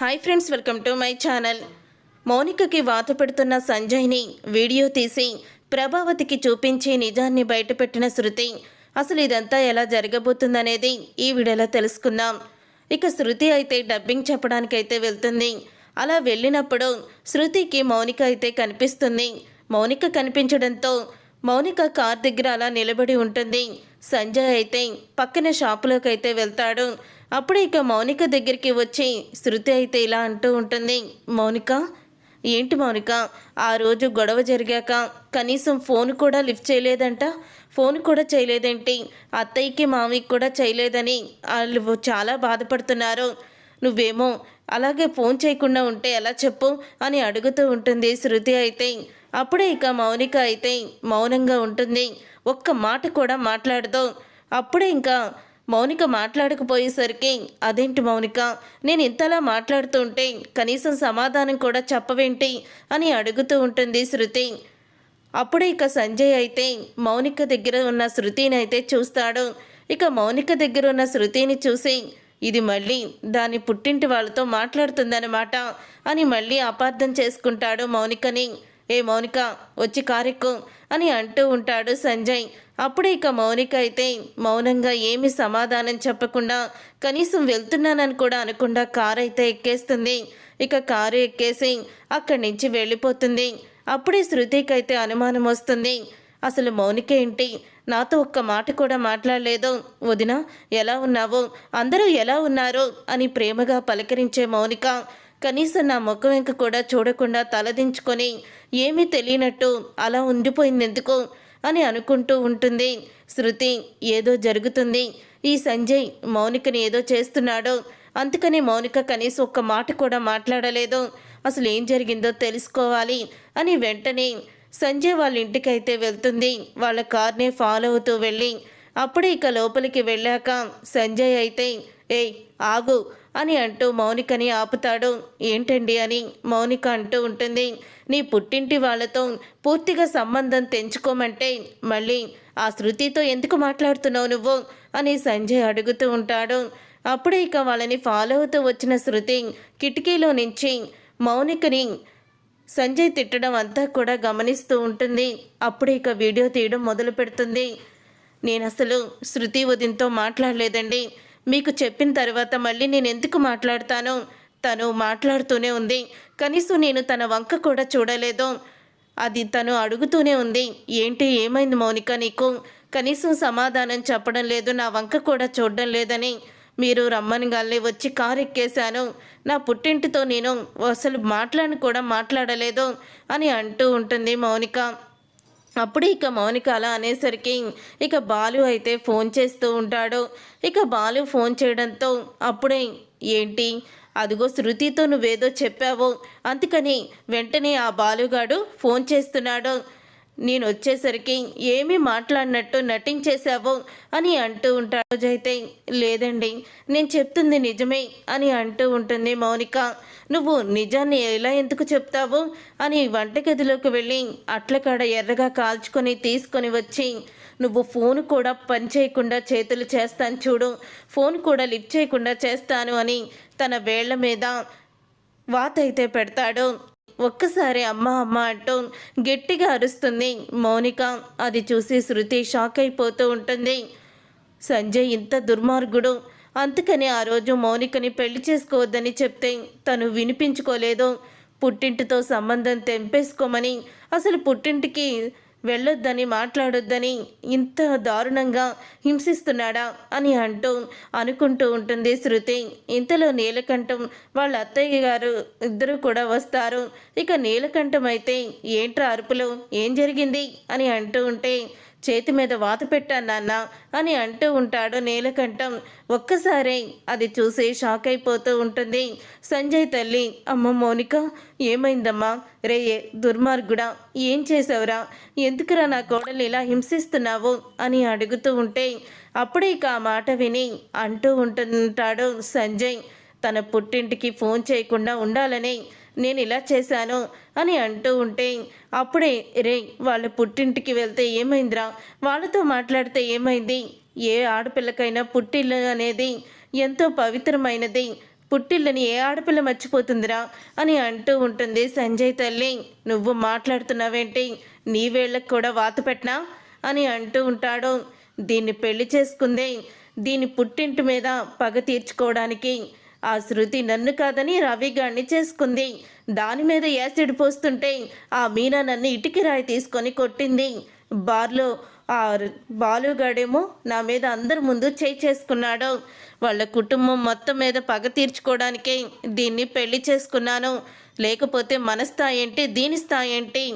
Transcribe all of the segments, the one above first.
Hi friends welcome to my channel మౌనికకి వాత పెడుతున్న సంజయ్ని వీడియో తీసి ప్రభావతికి చూపించి నిజాన్ని బయటపెట్టిన శృతి అసలు ఇదంతా ఎలా జరగబోతుందనేది ఈ వీడియోలో తెలుసుకుందాం. ఇక శృతి అయితే డబ్బింగ్ చెప్పడానికైతే వెళ్తుంది. అలా వెళ్ళినప్పుడు శృతికి మౌనిక అయితే కనిపిస్తుంది. మౌనిక కనిపించడంతో మౌనిక కార్ దగ్గర అలా నిలబడి ఉంటుంది. సంజయ్ అయితే పక్కన షాపులోకి అయితే వెళ్తాడు. అప్పుడు ఇక మౌనిక దగ్గరికి వచ్చి శృతి అయితే ఇలా అంటూ ఉంటుంది మౌనిక ఏంటి మౌనిక? ఆ రోజు గొడవ జరిగాక కనీసం ఫోన్ కూడా లిఫ్ట్ చేయలేదంట. ఫోన్ కూడా చేయలేదేంటి? అత్తయ్యకి మామయ్యకి కూడా చేయలేదని వాళ్ళు చాలా బాధపడుతున్నారు. నువ్వేమో అలాగే ఫోన్ చేయకుండా ఉంటే ఎలా చెప్పు? అని అడుగుతూ ఉంటుంది శృతి అయితే. అప్పుడే ఇక మౌనిక అయితే మౌనంగా ఉంటుంది. ఒక్క మాట కూడా మాట్లాడదు. అప్పుడే ఇంకా మౌనిక మాట్లాడకపోయేసరికి అదేంటి మౌనిక నేను ఇంతలా మాట్లాడుతూ ఉంటే కనీసం సమాధానం కూడా చెప్పవేంటి? అని అడుగుతూ ఉంటుంది శృతి. అప్పుడే ఇక సంజయ్ అయితే మౌనిక దగ్గర ఉన్న శృతిని అయితే చూస్తాడు. ఇక మౌనిక దగ్గర ఉన్న శృతిని చూసి ఇది మళ్ళీ దాని పుట్టింటి వాళ్ళతో మాట్లాడుతుందన్నమాట అని మళ్ళీ అపార్థం చేసుకుంటాడు మౌనికని. ఏ మౌనిక వచ్చి కారెక్కు అని అంటూ ఉంటాడు సంజయ్. అప్పుడే ఇక మౌనిక అయితే మౌనంగా ఏమి సమాధానం చెప్పకుండా కనీసం వెళ్తున్నానని కూడా అనకుండా కారు అయితే ఎక్కేస్తుంది. ఇక కారు ఎక్కేసి అక్కడి నుంచి వెళ్ళిపోతుంది. అప్పుడే శృతికి అయితే అనుమానం వస్తుంది. అసలు మౌనిక ఏంటి? నాతో ఒక్క మాట కూడా మాట్లాడలేదు. వదిన ఎలా ఉన్నావు? అందరూ ఎలా ఉన్నారు? అని ప్రేమగా పలకరించే మౌనిక కనీసం నా ముఖం వెంక కూడా చూడకుండా తలదించుకొని ఏమీ తెలియనట్టు అలా ఉండిపోయింది ఎందుకు? అని అనుకుంటూ ఉంటుంది. శృతి ఏదో జరుగుతుంది. ఈ సంజయ్ మౌనికని ఏదో చేస్తున్నాడు. అందుకని మౌనిక కనీసం ఒక్క మాట కూడా మాట్లాడలేదు. అసలు ఏం జరిగిందో తెలుసుకోవాలి అని వెంటనే సంజయ్ వాళ్ళ ఇంటికైతే వెళ్తుంది. వాళ్ళ కార్నే ఫాలో అవుతూ వెళ్ళి అప్పుడే ఇక లోపలికి వెళ్ళాక సంజయ్ అయితే ఏయ్ ఆగు అని అంటూ మౌనికని ఆపుతాడు. ఏంటండి అని మౌనిక అంటూ ఉంటుంది. నీ పుట్టింటి వాళ్ళతో పూర్తిగా సంబంధం తెంచుకోమంటే మళ్ళీ ఆ శృతితో ఎందుకు మాట్లాడుతున్నావు నువ్వు? అని సంజయ్ అడుగుతూ ఉంటాడు. అప్పుడే ఇక వాళ్ళని ఫాలో అవుతూ వచ్చిన శృతి కిటికీలో నుంచి మౌనికని సంజయ్ తిట్టడం అంతా కూడా గమనిస్తూ ఉంటుంది. అప్పుడే ఇక వీడియో తీయడం మొదలు పెడుతుంది నేను అసలు శృతి ఉదయంతో మాట్లాడలేదండి. మీకు చెప్పిన తర్వాత మళ్ళీ నేను ఎందుకు మాట్లాడతాను తను మాట్లాడుతూనే ఉంది. కనీసం నేను తన వంక కూడా చూడలేదు. అది తను అడుగుతూనే ఉంది. ఏంటి ఏమైంది మౌనిక నీకు? కనీసం సమాధానం చెప్పడం లేదు నా వంక కూడా చూడడం లేదని. మీరు రమ్మని గాలి వచ్చి కారు ఎక్కేశాను. నా పుట్టింటితో నేను అసలు మాట్లాడిని కూడా మాట్లాడలేదు అని అంటూ ఉంటుంది మౌనిక. అప్పుడు ఇక మౌనిక అలా అనేసరికి ఇక బాలు అయితే ఫోన్ చేస్తూ ఉంటాడు. ఇక బాలు ఫోన్ చేయడంతో అప్పుడే ఏంటి? అదిగో శృతితో నువ్వేదో చెప్పావు. అందుకని వెంటనే ఆ బాలుగాడు ఫోన్ చేస్తున్నాడు. నేను వచ్చేసరికి ఏమీ మాట్లాడినట్టు నటించేశావు అని అంటూ ఉంటాడు రోజైతే లేదండి నేను చెప్తుంది నిజమే అని అంటూ ఉంటుంది మౌనిక. నువ్వు నిజాన్ని ఎలా ఎందుకు చెప్తావు అని వంటగదిలోకి వెళ్ళి అట్లకాడ ఎర్రగా కాల్చుకొని తీసుకొని వచ్చి నువ్వు ఫోన్ కూడా పని చేయకుండా చేతులు చేస్తాను చూడు ఫోన్ కూడా లిఫ్ట్ చేయకుండా చేస్తాను అని తన వేళ్ళ మీద వాతైతే అయితే పెడతాడు. ఒక్కసారి అమ్మ అమ్మ అంటూ గట్టిగా అరుస్తుంది. మౌనిక అది చూసి శృతి షాక్ అయిపోతూ ఉంటుంది. సంజయ్ ఇంత దుర్మార్గుడు. అందుకని ఆ రోజు మౌనికని పెళ్ళి చేసుకోవద్దని చెప్తే తను వినిపించుకోలేదు. పుట్టింటితో సంబంధం తెంపేసుకోమని. అసలు పుట్టింటికి వెళ్ళొద్దని మాట్లాడొద్దని ఇంత దారుణంగా హింసిస్తున్నాడా అని అంటూ అనుకుంటూ ఉంటుంది శృతి. ఇంతలో నీలకంఠం వాళ్ళ అత్తయ్య గారు ఇద్దరు కూడా వస్తారు. ఇక నీలకంఠం అయితే ఏంట్రా అరుపులు? ఏం జరిగింది? అని అంటూ ఉంటే చేతి మీద వాత పెట్టాను నాన్న అని అంటూ ఉంటాడు నీలకంఠం. ఒక్కసారే అది చూసి షాక్ అయిపోతూ ఉంటుంది. సంజయ్ తల్లి అమ్మ మౌనిక ఏమైందమ్మా? రే దుర్మార్గుడా ఏం చేసావురా ఎందుకురా నా కోడలు ఇలా హింసిస్తున్నావు? అని అడుగుతూ ఉంటే అప్పుడే ఇక ఆ మాట విని అంటూ ఉంటుంటాడు సంజయ్. తన పుట్టింటికి ఫోన్ చేయకుండా ఉండాలని నేను ఇలా చేశాను అని అంటూ ఉంటే అప్పుడే రే వాళ్ళ పుట్టింటికి వెళ్తే ఏమైందిరా? వాళ్ళతో మాట్లాడితే ఏమైంది? ఏ ఆడపిల్లకైనా పుట్టిల్లు అనేది ఎంతో పవిత్రమైనది. పుట్టిల్లని ఏ ఆడపిల్ల మర్చిపోతుందిరా? అని అంటూ ఉంటుంది సంజయ్ తల్లి. నువ్వు మాట్లాడుతున్నావేంటి? నీ వేళ్ళకు కూడా వాత పెట్టినా? అని అంటూ ఉంటాడు. దీన్ని పెళ్ళి చేసుకుందే. దీని పుట్టింటి మీద పగ తీర్చుకోవడానికి ఆ శృతి నన్ను కాదని రవి గారిని చేసుకుంది. దాని మీద యాసిడ్ పోస్తుంటే ఆ మీనా నన్ను ఇటుకి రాయి తీసుకొని కొట్టింది. బార్లో ఆ బాలుగాడేమో నా మీద అందరి ముందు చేయి చేసుకున్నాడు. వాళ్ళ కుటుంబం మొత్తం మీద పగ తీర్చుకోవడానికే దీన్ని పెళ్ళి చేసుకున్నాను. లేకపోతే మన స్థాయి ఏంటి దీని స్థాయి ఏంటి?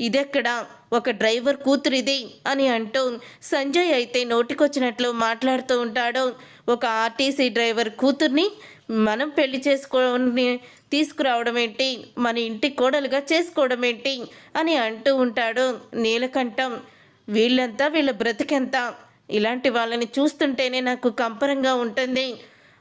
ఇదెక్కడ? ఒక డ్రైవర్ కూతురిది అని అంటూ సంజయ్ అయితే నోటికొచ్చినట్లు మాట్లాడుతూ ఉంటాడు. ఒక ఆర్టీసీ డ్రైవర్ కూతుర్ని మనం పెళ్ళి చేసుకోని తీసుకురావడం ఏంటి? మన ఇంటి కోడలుగా చేసుకోవడం ఏంటి? అని అంటూ ఉంటాడు నీలకంఠం. వీళ్ళంతా వీళ్ళ బ్రతికెంత? ఇలాంటి వాళ్ళని చూస్తుంటేనే నాకు కంపరంగా ఉంటుంది.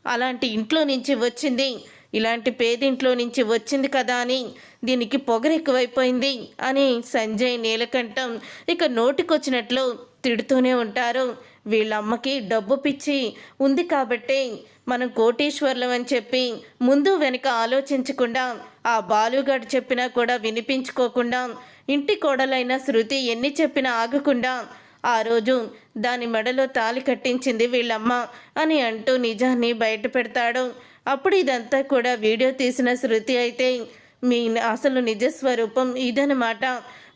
అలాంటి ఇంట్లో నుంచి వచ్చింది. ఇలాంటి పేదింట్లో నుంచి వచ్చింది కదా అని దీనికి పొగరెక్కువైపోయింది అని సంజయ్ నీలకంఠం ఇక నోటికొచ్చినట్లు తిడుతూనే ఉంటారు. వీళ్ళమ్మకి డబ్బు పిచ్చి ఉంది కాబట్టి మనం కోటీశ్వర్లం అని చెప్పి ముందు వెనుక ఆలోచించకుండా ఆ బాలుగాడు చెప్పినా కూడా వినిపించుకోకుండా ఇంటి కోడలైన శృతి ఎన్ని చెప్పినా ఆగకుండా ఆ రోజు దాని మెడలో తాలి కట్టించింది వీళ్ళమ్మ అని అంటూ నిజాన్ని బయట పెడతాడు అప్పుడు ఇదంతా కూడా వీడియో తీసిన శృతి అయితే మీ అసలు నిజస్వరూపం ఇదనమాట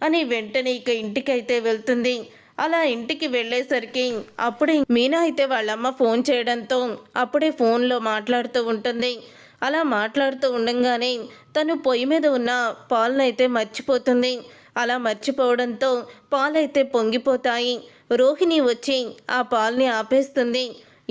అని వెంటనే ఇక ఇంటికైతే వెళ్తుంది. అలా ఇంటికి వెళ్ళేసరికి అప్పుడే మీనా అయితే వాళ్ళమ్మ ఫోన్ చేయడంతో అప్పుడే ఫోన్లో మాట్లాడుతూ ఉంటుంది. అలా మాట్లాడుతూ ఉండగానే తను పొయ్యి మీద ఉన్న పాలనైతే మర్చిపోతుంది. అలా మర్చిపోవడంతో పాలైతే పొంగిపోతాయి. రోహిణి వచ్చి ఆ పాల్ని ఆపేస్తుంది.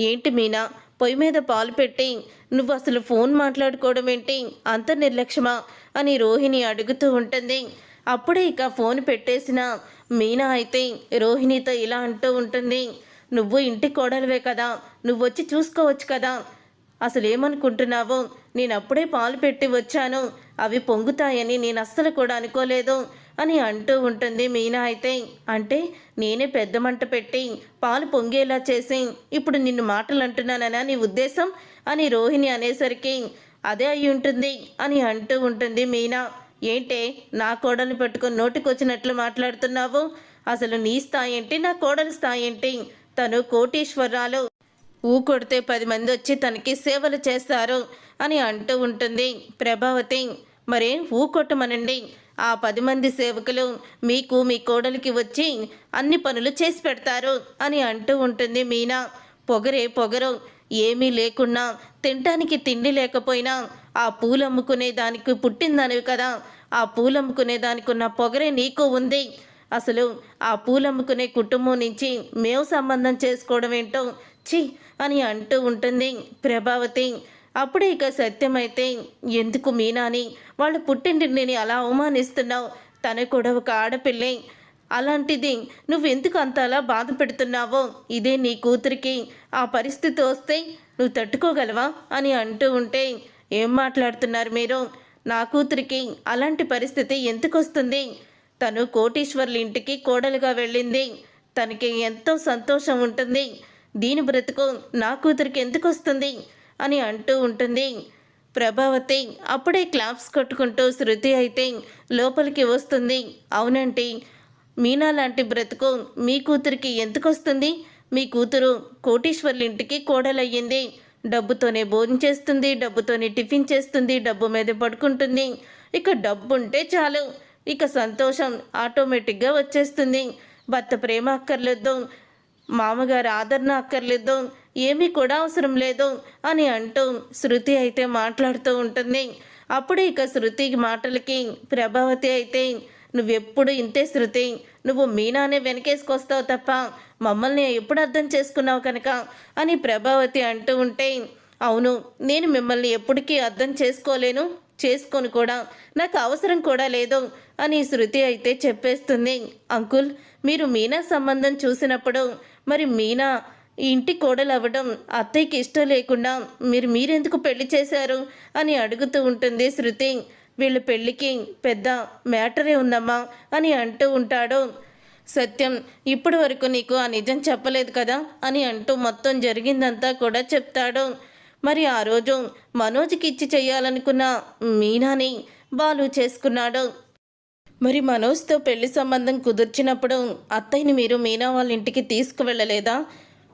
ఏంటి మీనా పొయ్యి మీద పాలు పెట్టి నువ్వు అసలు ఫోన్ మాట్లాడుకోవడం ఏంటి? అంత నిర్లక్ష్యమా? అని రోహిణి అడుగుతూ ఉంటుంది. అప్పుడే ఇక ఫోన్ పెట్టేసిన మీనా అయితే రోహిణితో ఇలా అంటూ ఉంటుంది. నువ్వు ఇంటి కోడలివే కదా నువ్వు వచ్చి చూసుకోవచ్చు కదా. అసలు ఏమనుకుంటున్నావు? నేను అప్పుడే పాలు పెట్టి వచ్చాను. అవి పొంగుతాయని నేను అస్సలు కూడా అనుకోలేదు. అని అంటూ ఉంటుంది. మీనా అయితే అంటే నేనే పెద్ద మంట పెట్టి పాలు పొంగేలా చేసి ఇప్పుడు నిన్ను మాటలు అంటున్నాననా నీ ఉద్దేశం? అని రోహిణి అనేసరికి అదే అయి ఉంటుంది అని అంటూ ఉంటుంది మీనా. ఏంటే నా కోడలు పెట్టుకుని నోటికొచ్చినట్లు మాట్లాడుతున్నావు? అసలు నీ స్థాయి ఏంటి నా కోడలి స్థాయి ఏంటి? తను కోటీశ్వరాలు. ఊ కొడితే పది మంది వచ్చి తనకి సేవలు చేస్తారు అని అంటూ ఉంటుంది ప్రభావతి. మరే ఊ కొట్టమనండి? ఆ పది మంది సేవకులు మీకు మీ కోడలికి వచ్చి అన్ని పనులు చేసి పెడతారు అని అంటూ ఉంటుంది మీనా. పొగరే పొగరు ఏమీ లేకున్నా తినటానికి తిండి లేకపోయినా ఆ పూలు అమ్ముకునే దానికి పుట్టిందనివి కదా. ఆ పూలు అమ్ముకునే దానికి ఉన్న పొగరే నీకు ఉంది. అసలు ఆ పూలు అమ్ముకునే కుటుంబం నుంచి మేము సంబంధం చేసుకోవడం ఏంటో చి అని అంటూ ఉంటుంది ప్రభావతి. అప్పుడే ఇక సత్యమైతే ఎందుకు మీనాని? వాళ్ళ పుట్టింటిని అలా అవమానిస్తున్నావు. తను కూడా ఒక ఆడపిల్లే. అలాంటిది నువ్వు ఎందుకు అంత అలా బాధ పెడుతున్నావో? ఇదే నీ కూతురికి. ఆ పరిస్థితి వస్తే నువ్వు తట్టుకోగలవా? అని అంటూ ఉంటే ఏం మాట్లాడుతున్నారు మీరు? నా కూతురికి అలాంటి పరిస్థితి ఎందుకు వస్తుంది? తను కోటీశ్వర్ల ఇంటికి కోడలుగా వెళ్ళింది. తనకి ఎంతో సంతోషం ఉంటుంది. దీని బ్రతుకు నా కూతురికి ఎందుకు వస్తుంది? అని అంటూ ఉంటుంది. ప్రభావతి అప్పుడే క్లాప్స్ కొట్టుకుంటూ శృతి అయితే లోపలికి వస్తుంది. అవునంటే మీనా లాంటి బ్రతుకు మీ కూతురికి ఎందుకు వస్తుంది? మీ కూతురు కోటీశ్వర్ల ఇంటికి కోడలయ్యింది. డబ్బుతోనే భోజనం చేస్తుంది డబ్బుతోనే టిఫిన్ చేస్తుంది డబ్బు మీద పడుకుంటుంది. ఇక డబ్బు ఉంటే చాలు. ఇక సంతోషం ఆటోమేటిక్గా వచ్చేస్తుంది. భర్త ప్రేమ అక్కర్లేదు. మామగారు ఆదరణ అక్కర్లేదు. ఏమీ కూడా అవసరం లేదు అని అంటూ శృతి అయితే మాట్లాడుతూ ఉంటుంది. అప్పుడు ఇక శృతి మాటలకి ప్రభావతి అయితే నువ్వెప్పుడు ఇంతే శృతి నువ్వు మీనానే వెనకేసుకొస్తావు తప్ప మమ్మల్ని ఎప్పుడు అర్థం చేసుకున్నావు కనుక? అని ప్రభావతి అంటూ ఉంటే అవును నేను మిమ్మల్ని ఎప్పటికీ అర్థం చేసుకోలేను చేసుకొని కూడా నాకు అవసరం కూడా లేదు అని శృతి అయితే చెప్పేస్తుంది. అంకుల్ మీరు మీనా సంబంధం చూసినప్పుడు మరి మీనా ఇంటి కోడలు అవ్వడం అత్తయ్యకి ఇష్టం లేకుండా మీరు మీరెందుకు పెళ్ళి చేశారు అని అడుగుతూ ఉంటుంది శృతి. వీళ్ళ పెళ్ళికి పెద్ద మ్యాటరే ఉందమ్మా అని అంటూ ఉంటాడు. సత్యం ఇప్పటి వరకు నీకు ఆ నిజం చెప్పలేదు కదా అని అంటూ మొత్తం జరిగిందంతా కూడా చెప్తాడు. మరి ఆ రోజు మనోజ్కి ఇచ్చి చేయాలనుకున్న మీనాని బాలు చేసుకున్నాడు. మరి మనోజ్తో పెళ్ళి సంబంధం కుదిర్చినప్పుడు అత్తయ్యని మీరు మీనా వాళ్ళ ఇంటికి తీసుకువెళ్ళలేదా?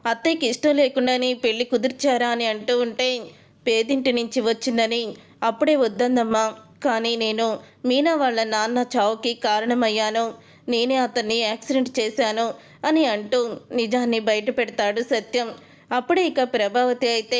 అత్తయ్యకి ఇష్టం లేకుండానే పెళ్ళి కుదిర్చారా అని అంటూ ఉంటే పేదింటి నుంచి వచ్చిందని అప్పుడే వద్దందమ్మా కానీ నేను మీనా వాళ్ళ నాన్న చావుకి కారణమయ్యాను. నేనే అతన్ని యాక్సిడెంట్ చేశాను అని అంటూ నిజాన్ని బయట పెడతాడు సత్యం. అప్పుడే ఇక ప్రభావతి అయితే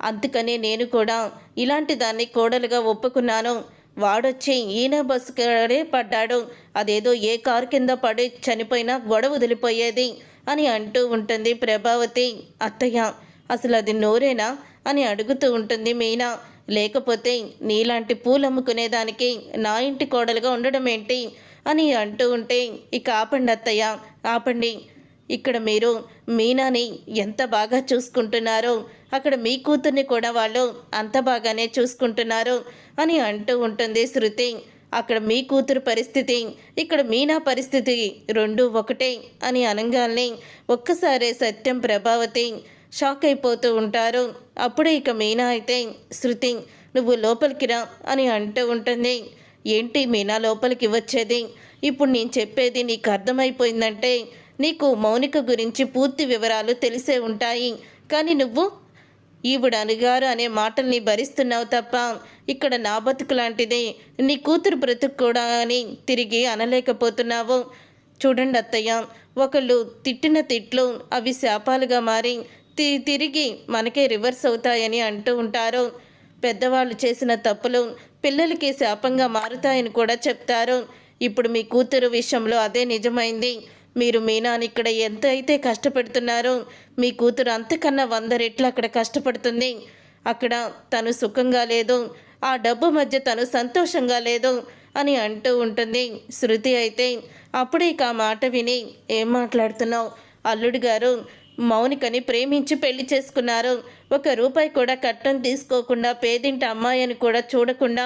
అందుకనే నేను కూడా ఇలాంటి దాన్ని కోడలుగా ఒప్పుకున్నాను. వాడొచ్చి ఈయన బస్సు కాడే పడ్డాడు. అదేదో ఏ కారు కింద పడి చనిపోయినా గొడవ వదిలిపోయేది అని అంటూ ఉంటుంది ప్రభావతి. అత్తయ్య అసలు అది నోరేనా? అని అడుగుతూ ఉంటుంది మీనా. లేకపోతే నీలాంటి పూలు అమ్ముకునేదానికి నా ఇంటి కోడలుగా ఉండడం ఏంటి? అని అంటూ ఉంటే ఇక ఆపండి అత్తయ్య ఆపండి. ఇక్కడ మీరు మీనాని ఎంత బాగా చూసుకుంటున్నారో అక్కడ మీ కూతుర్ని కూడా వాళ్ళు అంత బాగానే చూసుకుంటున్నారు అని అంటూ ఉంటుంది శృతి. అక్కడ మీ కూతురు పరిస్థితి ఇక్కడ మీ నా పరిస్థితి రెండు ఒకటే అని అనగానే ఒక్కసారే సత్యం ప్రభావతి షాక్ అయిపోతూ ఉంటారు. అప్పుడే ఇక మీనా అయితే శృతి నువ్వు లోపలికి రా అని అంటూ ఉంటుంది. ఏంటి మీనా లోపలికి వచ్చేది? ఇప్పుడు నేను చెప్పేది నీకు అర్థమైపోయిందంటే నీకు మౌనిక గురించి పూర్తి వివరాలు తెలిసే ఉంటాయి. కానీ నువ్వు ఈవిడ అనుగారు అనే మాటల్ని భరిస్తున్నావు తప్ప ఇక్కడ నా బతుకు లాంటిది. నీ కూతురు బ్రతుకు కూడా అని తిరిగి అనలేకపోతున్నావు. చూడండి అత్తయ్య ఒకళ్ళు తిట్టిన తిట్లు అవి శాపాలుగా మారి తి తిరిగి మనకే రివర్స్ అవుతాయని అంటూ ఉంటారు. పెద్దవాళ్ళు చేసిన తప్పులు పిల్లలకి శాపంగా మారుతాయని కూడా చెప్తారు. ఇప్పుడు మీ కూతురు విషయంలో అదే నిజమైంది. మీరు మీనాని ఇక్కడ ఎంత అయితే కష్టపెడుతున్నారో మీ కూతురు అంతకన్నా వంద రెట్లు అక్కడ కష్టపడుతుంది. అక్కడ తను సుఖంగా లేదు ఆ డబ్బు మధ్య తను సంతోషంగా లేదు అని అంటూ ఉంటుంది. శృతి అయితే అప్పుడే ఇక ఆ మాట విని ఏం మాట్లాడుతున్నావు? అల్లుడు గారు మౌనికని ప్రేమించి పెళ్ళి చేసుకున్నారు. ఒక రూపాయి కూడా కట్టం తీసుకోకుండా పేదింటి అమ్మాయి అని కూడా చూడకుండా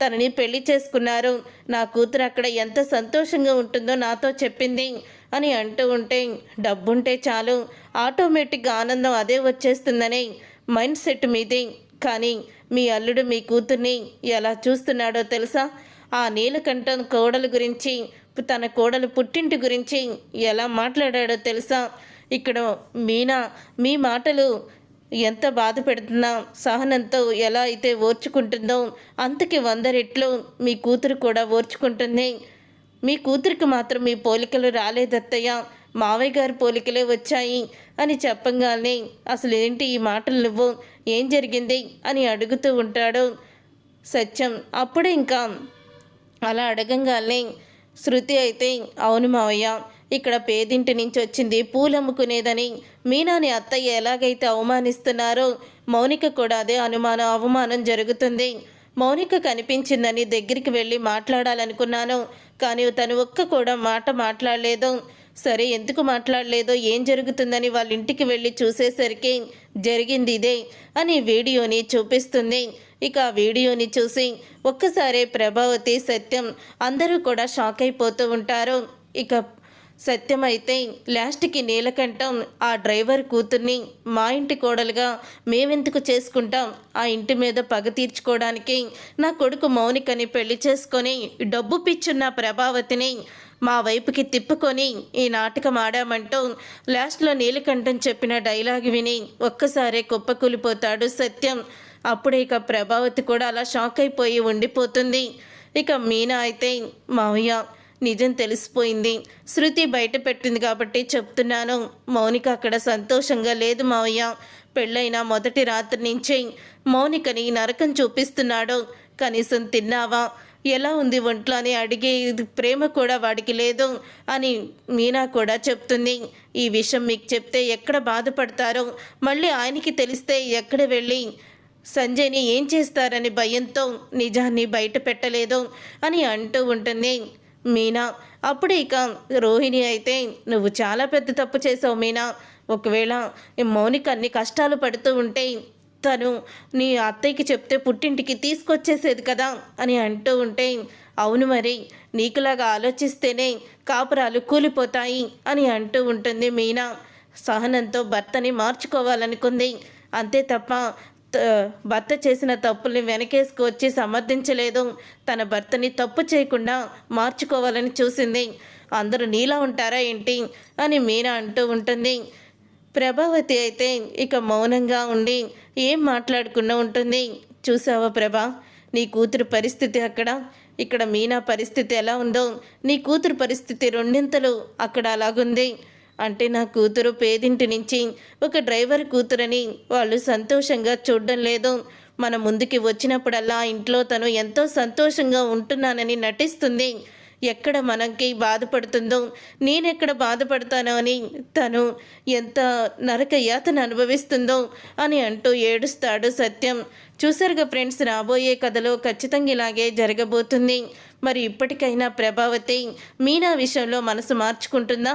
తనని పెళ్ళి చేసుకున్నారు. నా కూతురు అక్కడ ఎంత సంతోషంగా ఉంటుందో నాతో చెప్పింది. అని అంటూ ఉంటే డబ్బుంటే చాలు. ఆటోమేటిక్గా ఆనందం అదే వచ్చేస్తుందని మైండ్ సెట్ మీదే. కానీ మీ అల్లుడు మీ కూతుర్ని ఎలా చూస్తున్నాడో తెలుసా? ఆ నీలకంఠం కోడలు గురించి తన కోడలు పుట్టింటి గురించి ఎలా మాట్లాడాడో తెలుసా? ఇక్కడ మీనా మీ మాటలు ఎంత బాధ పెడుతున్నా సహనంతో ఎలా అయితే ఓర్చుకుంటుందో అంతకి వంద రెట్లు మీ కూతురు కూడా ఓర్చుకుంటుంది. మీ కూతురికి మాత్రం మీ పోలికలు రాలేదత్తయ్య. మావయ్య గారి పోలికలే వచ్చాయి అని చెప్పంగానే అసలు ఏంటి ఈ మాటలు నువ్వు? ఏం జరిగింది? అని అడుగుతూ ఉంటాడు. సత్యం అప్పుడు ఇంకా. అలా అడగంగానే శృతి అయితే అవును మావయ్య ఇక్కడ పేదింటి నుంచి వచ్చింది పూలమ్ముకునేదని మీనాని అత్తయ్య ఎలాగైతే అవమానిస్తున్నారో మౌనిక కూడా అదే అనుమానం అవమానం జరుగుతుంది. మౌనిక కనిపించిందని దగ్గరికి వెళ్ళి మాట్లాడాలనుకున్నాను. కానీ తను ఒక్క కూడా మాట మాట్లాడలేదు. సరే ఎందుకు మాట్లాడలేదో? ఏం జరుగుతుందని వాళ్ళ ఇంటికి వెళ్ళి చూసేసరికి జరిగింది ఇదే అని వీడియోని చూపిస్తుంది. ఇక ఆ వీడియోని చూసి ఒక్కసారే ప్రభావతి సత్యం అందరూ కూడా షాక్ అయిపోతూ ఉంటారు. ఇక సత్యమైతే లాస్ట్కి నీలకంఠం ఆ డ్రైవర్ కూతుర్ని మా ఇంటి కోడలుగా మేమెందుకు చేసుకుంటాం? ఆ ఇంటి మీద పగ తీర్చుకోవడానికి నా కొడుకు మౌనికని పెళ్ళి చేసుకొని డబ్బు పిచ్చున్న ప్రభావతిని మా వైపుకి తిప్పుకొని ఈ నాటకం ఆడామంటూ లాస్ట్లో నీలకంఠం చెప్పిన డైలాగ్ విని ఒక్కసారే కుప్పకూలిపోతాడు సత్యం. అప్పుడే ఇక ప్రభావతి కూడా అలా షాక్ అయిపోయి ఉండిపోతుంది. ఇక మీనా అయితే మావయ్య నిజం తెలిసిపోయింది. శృతి బయట పెట్టింది కాబట్టి చెప్తున్నాను. మౌనిక అక్కడ సంతోషంగా లేదు మావయ్య. పెళ్ళైన మొదటి రాత్రి నుంచే మౌనికని నరకం చూపిస్తున్నాడు. కనీసం తిన్నావా? ఎలా ఉంది ఒంట్లో అని అడిగే ప్రేమ కూడా వాడికి లేదు అని మీనా కూడా చెప్తుంది. ఈ విషయం మీకు చెప్తే ఎక్కడ బాధపడతారో? మళ్ళీ ఆయనకి తెలిస్తే ఎక్కడ వెళ్ళి? సంజయ్ని ఏం చేస్తారని భయంతో నిజాన్ని బయట పెట్టలేదు అని అంటూ ఉంటుంది. మీనా అప్పుడు ఇక రోహిణి అయితే నువ్వు చాలా పెద్ద తప్పు చేసావు మీనా. ఒకవేళ మౌనిక అన్ని కష్టాలు పడుతూ ఉంటే తను నీ అత్తయ్యకి చెప్తే పుట్టింటికి తీసుకొచ్చేసేది కదా అని అంటూ ఉంటే అవును మరి నీకులాగా ఆలోచిస్తేనే కాపురాలు కూలిపోతాయి అని అంటూ ఉంటుంది మీనా. సహనంతో భర్తని మార్చుకోవాలనుకుంది. అంతే తప్ప భర్త చేసిన తప్పుల్ని వెనకేసుకొచ్చి సమర్థించలేదు. తన భర్తని తప్పు చేయకుండా మార్చుకోవాలని చూసింది. అందరూ నీలా ఉంటారా ఏంటి? అని మీనా అంటూ ఉంటుంది. ప్రభావతి అయితే ఇక మౌనంగా ఉండి ఏం మాట్లాడకుండా ఉంటుంది. చూసావా ప్రభా నీ కూతురు పరిస్థితి అక్కడ. ఇక్కడ మీనా పరిస్థితి ఎలా ఉందో. నీ కూతురు పరిస్థితి రెండింతలు అక్కడ అలాగుంది. అంటే నా కూతురు పేదింటి నుంచి ఒక డ్రైవర్ కూతురని వాళ్ళు సంతోషంగా చూడడం లేదు. మన ముందుకి వచ్చినప్పుడల్లా ఇంట్లో తను ఎంతో సంతోషంగా ఉంటున్నానని నటిస్తుంది. ఎక్కడ మనకి బాధపడుతుందో నేనెక్కడ బాధపడతానో అని తను ఎంత నరక యాతన అనుభవిస్తుందో అని అంటూ ఏడుస్తాడు సత్యం. చూసారుగా ఫ్రెండ్స్ రాబోయే కథలో ఖచ్చితంగా ఇలాగే జరగబోతుంది. మరి ఇప్పటికైనా ప్రభావతి మీనా విషయంలో మనసు మార్చుకుంటుందా?